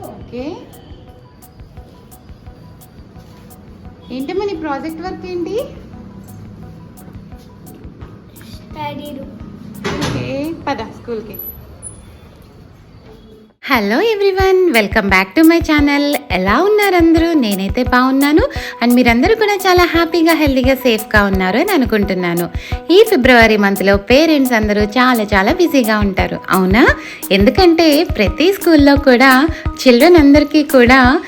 Okay. ఏంటమ్మా నీ project work ఏంటి? స్టడీ రూమ్ ఓకే పద స్కూల్కి. Hello everyone welcome back to my channel ఎలా ఉన్నారు అందరూ? నేనైతే బాగున్నాను. అండ్ మీరందరూ కూడా చాలా హ్యాపీగా హెల్తీగా సేఫ్గా ఉన్నారు అని అనుకుంటున్నాను. ఈ ఫిబ్రవరి మంత్లో పేరెంట్స్ అందరూ చాలా చాలా బిజీగా ఉంటారు. అవునా? ఎందుకంటే ప్రతి స్కూల్లో కూడా చిల్డ్రన్ అందరికీ కూడా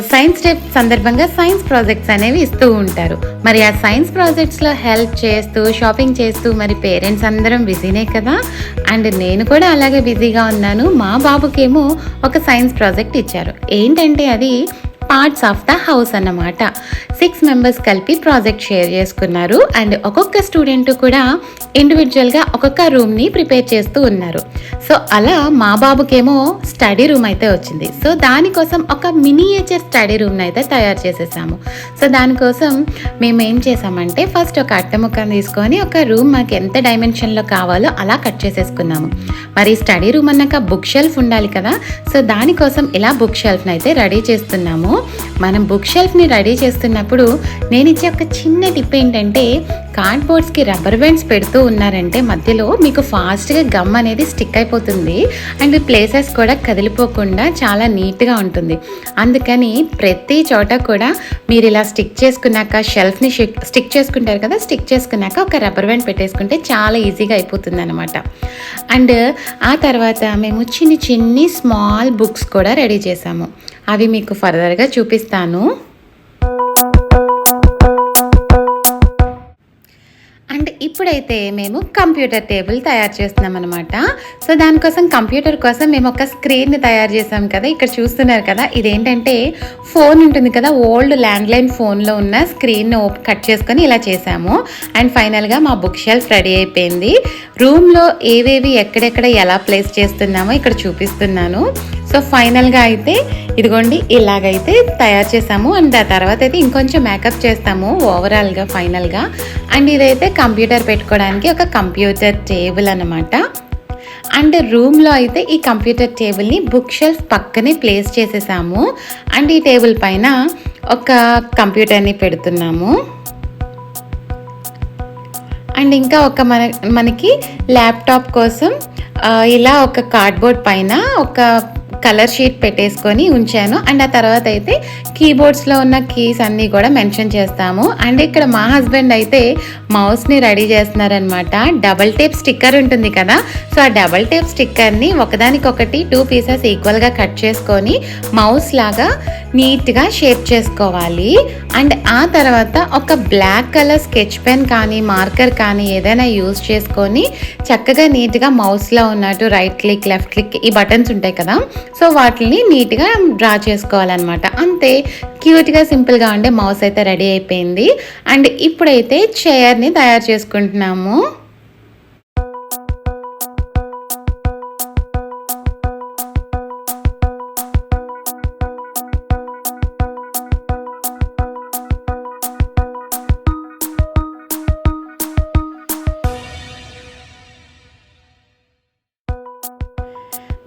సైన్స్ డే సందర్భంగా సైన్స్ ప్రాజెక్ట్స్ అనేవి ఇస్తూ ఉంటారు. మరి ఆ సైన్స్ ప్రాజెక్ట్స్లో హెల్ప్ చేస్తూ షాపింగ్ చేస్తూ మరి పేరెంట్స్ అందరం బిజీనే కదా? అండ్ నేను కూడా అలాగే బిజీగా ఉన్నాను. మా బాబుకేమో ఒక సైన్స్ ప్రాజెక్ట్ ఇచ్చారు. ఏంటంటే అది పార్ట్స్ ఆఫ్ ద హౌస్ అన్నమాట. సిక్స్ మెంబర్స్ కలిపి ప్రాజెక్ట్ షేర్ చేసుకున్నారు. అండ్ ఒక్కొక్క స్టూడెంట్ కూడా ఇండివిజువల్గా ఒక్కొక్క రూమ్ని ప్రిపేర్ చేస్తూ ఉన్నారు. సో అలా మా బాబుకేమో స్టడీ రూమ్ అయితే వచ్చింది. సో దానికోసం ఒక మినియేచర్ స్టడీ రూమ్ని అయితే తయారు చేసేసాము. సో దానికోసం మేము ఏం చేసామంటే ఫస్ట్ ఒక అట్ట తీసుకొని ఒక రూమ్ మాకు ఎంత డైమెన్షన్లో కావాలో అలా కట్ చేసేసుకున్నాము. మరి స్టడీ రూమ్ అన్నాక బుక్ షెల్ఫ్ ఉండాలి కదా. సో దానికోసం ఇలా బుక్ షెల్ఫ్ని అయితే రెడీ చేస్తున్నాము. మనం బుక్ షెల్ఫ్ని రెడీ చేస్తున్నప్పుడు నేను ఇచ్చే ఒక చిన్న టిప్ ఏంటంటే కార్డ్బోర్డ్స్కి రబ్బర్ బ్యాండ్స్ పెడుతూ ఉన్నారంటే మధ్యలో మీకు ఫాస్ట్గా గమ్ అనేది స్టిక్ అయిపోతుంది. అండ్ ప్లేసెస్ కూడా కదిలిపోకుండా చాలా నీట్గా ఉంటుంది. అందుకని ప్రతి చోట కూడా మీరు ఇలా స్టిక్ చేసుకున్నాక షెల్ఫ్ని స్టిక్ చేసుకుంటారు కదా స్టిక్ చేసుకున్నాక ఒక రబ్బర్ బ్యాండ్ పెట్టేసుకుంటే చాలా ఈజీగా అయిపోతుంది అనమాట అండ్ ఆ తర్వాత మేము చిన్ని చిన్ని స్మాల్ బుక్స్ కూడా రెడీ చేసాము. అవి మీకు ఫర్దర్గా చూపిస్తాను. ఇప్పుడైతే మేము కంప్యూటర్ టేబుల్ తయారు చేస్తున్నాం అనమాట సో దానికోసం కంప్యూటర్ కోసం మేము ఒక స్క్రీన్ని తయారు చేసాం కదా ఇక్కడ చూస్తున్నారు కదా ఇదేంటంటే ఫోన్ ఉంటుంది కదా ఓల్డ్ ల్యాండ్లైన్ ఫోన్లో ఉన్న స్క్రీన్ కట్ చేసుకొని ఇలా చేసాము అండ్ ఫైనల్గా మా బుక్ షెల్ఫ్ రెడీ అయిపోయింది. రూమ్లో ఏవేవి ఎక్కడెక్కడ ఎలా ప్లేస్ చేస్తున్నామో ఇక్కడ చూపిస్తున్నాను. సో ఫైనల్గా అయితే ఇదిగోండి ఇలాగైతే తయారు చేసాము అండ్ ఆ తర్వాత అయితే ఇంకొంచెం మేకప్ చేస్తాము ఓవరాల్గా ఫైనల్గా. అండ్ ఇదైతే కంప్యూటర్ కంప్యూటర్ పెట్టుకోవడానికి ఒక కంప్యూటర్ టేబుల్ అనమాట అండ్ రూమ్లో అయితే ఈ కంప్యూటర్ టేబుల్ని బుక్ షెల్ఫ్ పక్కనే ప్లేస్ చేసేసాము. అండ్ ఈ టేబుల్ పైన ఒక కంప్యూటర్ని పెడుతున్నాము. అండ్ ఇంకా ఒక మన మనకి ల్యాప్టాప్ కోసం ఇలా ఒక కార్డ్బోర్డ్ పైన ఒక కలర్ షీట్ పెట్టేసుకొని ఉంచాను. అండ్ ఆ తర్వాత అయితే కీబోర్డ్స్లో ఉన్న కీస్ అన్నీ కూడా మెన్షన్ చేస్తాము. అండ్ ఇక్కడ మా హస్బెండ్ అయితే మౌస్ని రెడీ చేస్తున్నారనమాట డబల్ టేప్ స్టిక్కర్ ఉంటుంది కదా. సో ఆ డబల్ టేప్ స్టిక్కర్ని ఒకదానికొకటి టూ పీసెస్ ఈక్వల్గా కట్ చేసుకొని మౌస్ లాగా నీట్గా షేప్ చేసుకోవాలి. అండ్ ఆ తర్వాత ఒక బ్లాక్ కలర్ స్కెచ్ పెన్ కానీ మార్కర్ కానీ ఏదైనా యూజ్ చేసుకొని చక్కగా నీట్గా మౌస్లో ఉన్నట్టు రైట్ క్లిక్ లెఫ్ట్ క్లిక్ ఈ బటన్స్ ఉంటాయి కదా? సో వాటిని నీట్గా డ్రా చేసుకోవాలన్నమాట. అంతే క్యూట్గా సింపుల్గా ఉండే మౌస్ అయితే రెడీ అయిపోయింది. అండ్ ఇప్పుడైతే చైర్ని తయారు చేసుకుంటున్నాము.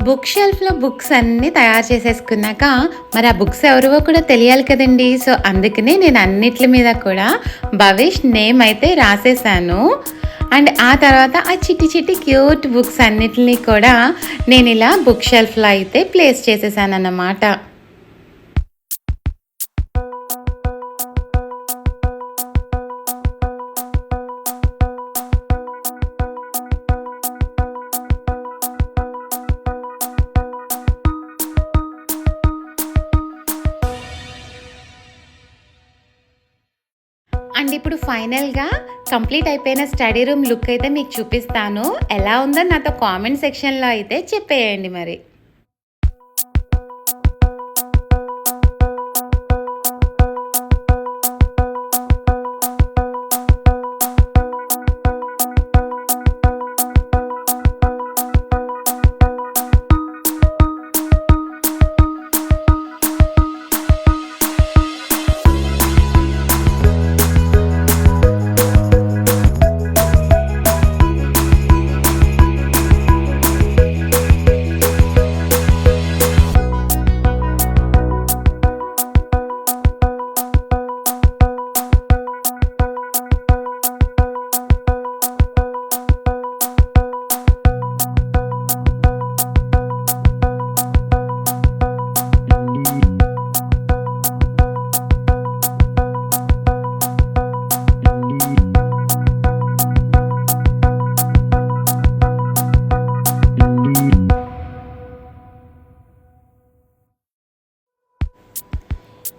బుక్ షెల్ఫ్లో బుక్స్ అన్నీ తయారు చేసేసుకున్నాక మరి ఆ బుక్స్ ఎవరివో కూడా తెలియాలి కదండి. సో అందుకనే నేను అన్నిటి మీద కూడా భవిష్ నేమ్ అయితే రాసేసాను అండ్ ఆ తర్వాత ఆ చిట్టి చిట్టి క్యూట్ బుక్స్ అన్నిటిని కూడా నేను ఇలా బుక్ షెల్ఫ్లో అయితే ప్లేస్ చేసేసాను అన్నమాట ఇప్పుడు ఫైనల్గా కంప్లీట్ అయిపోయిన స్టడీ రూమ్ లుక్ అయితే మీకు చూపిస్తాను. ఎలా ఉందో నాతో కామెంట్ సెక్షన్లో అయితే చెప్పేయండి మరి.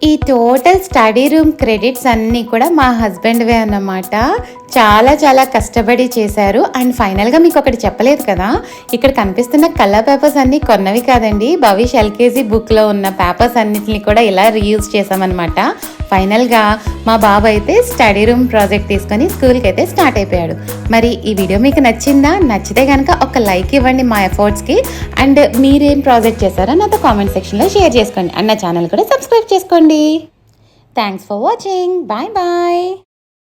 ఈ టోటల్ స్టడీ రూమ్ క్రెడిట్స్ అన్నీ కూడా మా హస్బెండ్వే అన్నమాట. చాలా చాలా కష్టపడి చేశారు. అండ్ ఫైనల్గా మీకు ఒకటి చెప్పలేదు కదా? ఇక్కడ కనిపిస్తున్న కలర్ పేపర్స్ అన్నీ కొన్నవి కాదండి. భవిష్ ఎల్కేజీ బుక్లో ఉన్న పేపర్స్ అన్నిటిని కూడా ఇలా రీయూజ్ చేసామన్నమాట ఫైనల్గా మా బాబు అయితే స్టడీ రూమ్ ప్రాజెక్ట్ తీసుకొని స్కూల్కి అయితే స్టార్ట్ అయిపోయాడు. మరి ఈ వీడియో మీకు నచ్చిందా? నచ్చితే కనుక ఒక లైక్ ఇవ్వండి మా ఎఫర్ట్స్కి. అండ్ మీరేం ప్రాజెక్ట్ చేశారో నాతో కామెంట్ సెక్షన్లో షేర్ చేసుకోండి. అండ్ నా ఛానల్ కూడా సబ్స్క్రైబ్ చేసుకోండి. Thanks for watching bye bye